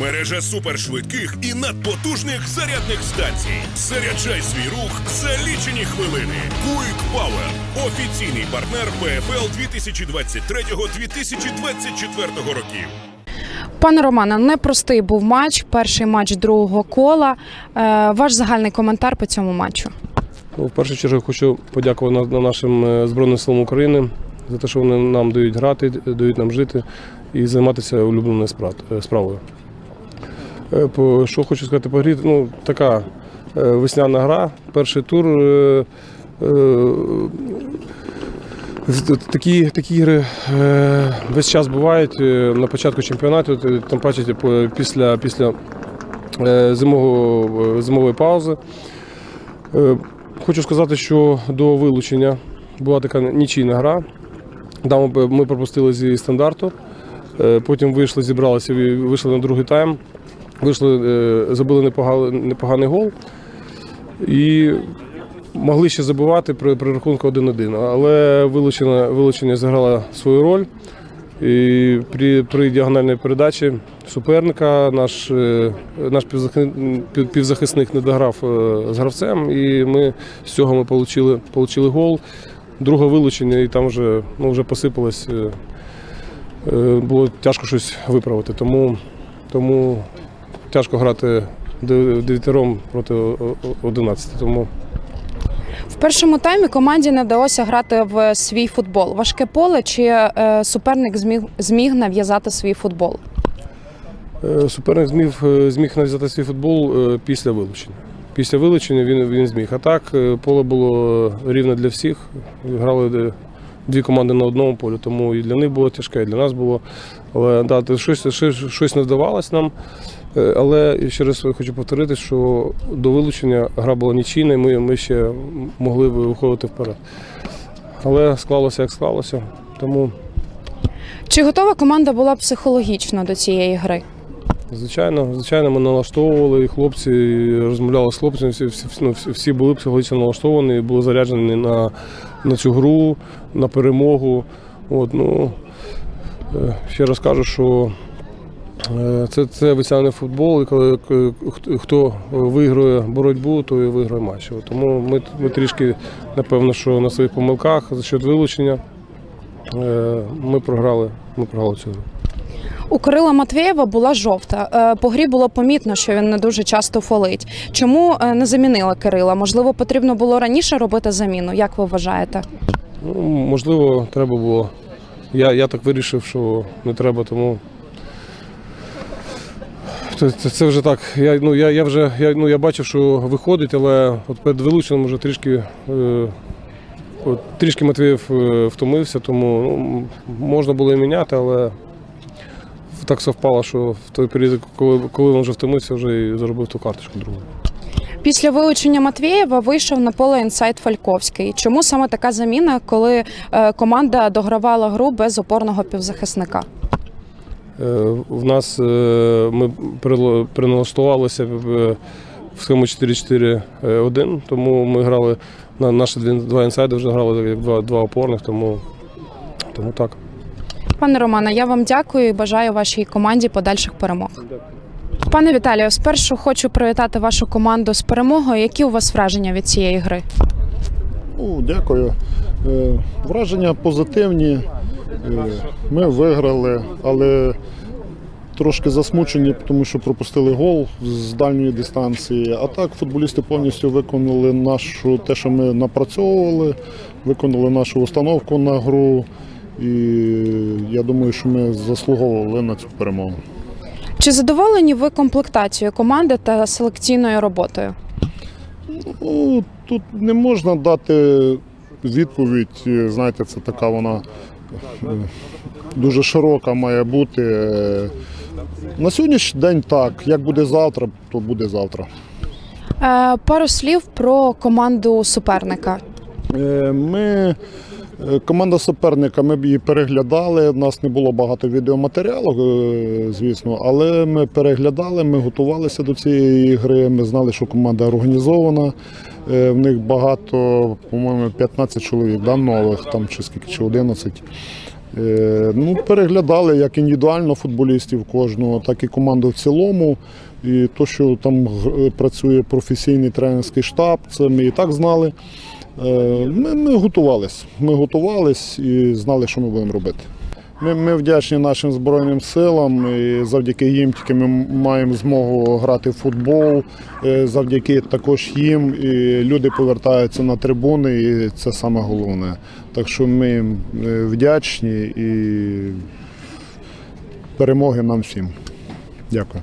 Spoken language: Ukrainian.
Мережа супершвидких і надпотужних зарядних станцій. Заряджай свій рух за лічені хвилини. Quick Power – офіційний партнер ПФЛ 2023-2024 років. Пане Романе, непростий був матч, перший матч другого кола. Е, ваш загальний коментар по цьому матчу. Ну, в першу чергу хочу подякувати на- на нашим е, Збройним силам України за те, що вони нам дають грати, дають нам жити і займатися улюбленою спра- е, справою. Е, що хочу сказати по грі, ну, така е, весняна гра, перший тур. е, Такі, такі ігри весь час бувають на початку чемпіонату, т- тим паче після, після зимового, зимової паузи. Хочу сказати, що до вилучення була така нічийна гра. Там ми- пропустили зі стандарту. Потім вийшли, зібралися і вийшли на другий тайм. Вийшли, е, забили непоганий, гол. І могли ще забивати при, при рахунку 1-1. Але вилучення, вилучення зіграло свою роль. І при, при діагональній передачі суперника наш, е, наш півзахисник, не дограв е, з гравцем, і ми з цього ми отримали, отримали гол. Друге вилучення, і там вже, ну, вже посипалось. Було тяжко щось виправити. Тому, тому тяжко грати де- дев'ятером проти о- о- 11. Тому В першому таймі команді не вдалося грати в свій футбол. Важке поле чи е, суперник зміг, зміг нав'язати свій футбол? Е, Суперник зміг, е, зміг нав'язати свій футбол після вилучення. Після вилучення він, він зміг. А так поле було рівне для всіх. Грали дві команди на одному полі, тому і для них було тяжке, і для нас було. Але да, щось, щось, щось не вдавалось нам. Е, Але ще раз хочу повторити, що до вилучення гра була нічийна, і ми, ми ще могли б виходити вперед. Але склалося як склалося. Тому Чи готова команда була психологічно до цієї гри? Звичайно, звичайно, ми налаштовували і хлопці, і розмовляли з хлопцями. Всі, всі, ну, всі, були психологічно налаштовані, були заряджені на, на цю гру, на перемогу. От, ну, е, ще раз кажу, що е, це, це весняний футбол, і коли хто- виграє боротьбу, то і виграє матч. Тому ми, ми трішки, напевно, що на своїх помилках за счет вилучення е, ми програли, ми програли цю гру. У Кирила Матвєєва була жовта. Е, По грі було помітно, що він не дуже часто фолить. Чому е, не замінила Кирила? Можливо, потрібно було раніше робити заміну. Як ви вважаєте? Ну, можливо, треба було. Я, я так вирішив, що не треба, тому. Це, це, вже так. Я, ну, я, я вже я, ну, я бачив, що виходить, але от перед вилученням вже трішки, е, от, трішки Матвієв е, втомився, тому ну, можна було і міняти, але так совпало, що в той період, коли, коли він вже втомився, вже і заробив ту карточку другу. Після вилучення Матвєєва вийшов на поле інсайт Фальковський. Чому саме така заміна, коли е, команда догравала гру без опорного півзахисника? Е, В нас е, ми переналаштувалися в в схему 4-4-1, тому ми грали на наші два інсайди вже грали як два, два опорних, тому, тому так. Пане Романе, я вам дякую і бажаю вашій команді подальших перемог. Пане Віталію, спершу хочу привітати вашу команду з перемогою. Які у вас враження від цієї гри? Ну, дякую. Е, Враження позитивні. Е, Ми виграли, але трошки засмучені, тому що пропустили гол з дальньої дистанції. А так футболісти повністю виконали нашу те, що ми напрацьовували, виконали нашу установку на гру. І я думаю, що ми заслуговували на цю перемогу. Чи задоволені ви комплектацією команди та селекційною роботою? Ну, тут не можна дати відповідь. е, Знаєте, це така вона е, дуже широка має бути. Е, На сьогоднішній день так. Як буде завтра, то буде завтра. Е, пару слів про команду суперника. Е, Ми, команда суперника, ми б її переглядали. У нас не було багато відеоматеріалу, е, звісно, але ми переглядали, ми готувалися до цієї ігри. Ми знали, що команда організована. Е, В них багато, по-моєму, 15 чоловік да, нових, там чи скільки, чи 11. Е, Ну, переглядали як індивідуально футболістів кожного, так і команду в цілому. І то, що там працює професійний тренерський штаб, це ми і так знали. Е, Ми, ми готувались. Ми готувались і знали, що ми будемо робити. Ми, ми вдячні нашим Збройним силам. І завдяки їм тільки ми маємо змогу грати в футбол. Е, Завдяки також їм і люди повертаються на трибуни, і це саме головне. Так що ми їм е, вдячні і перемоги нам всім. Дякую.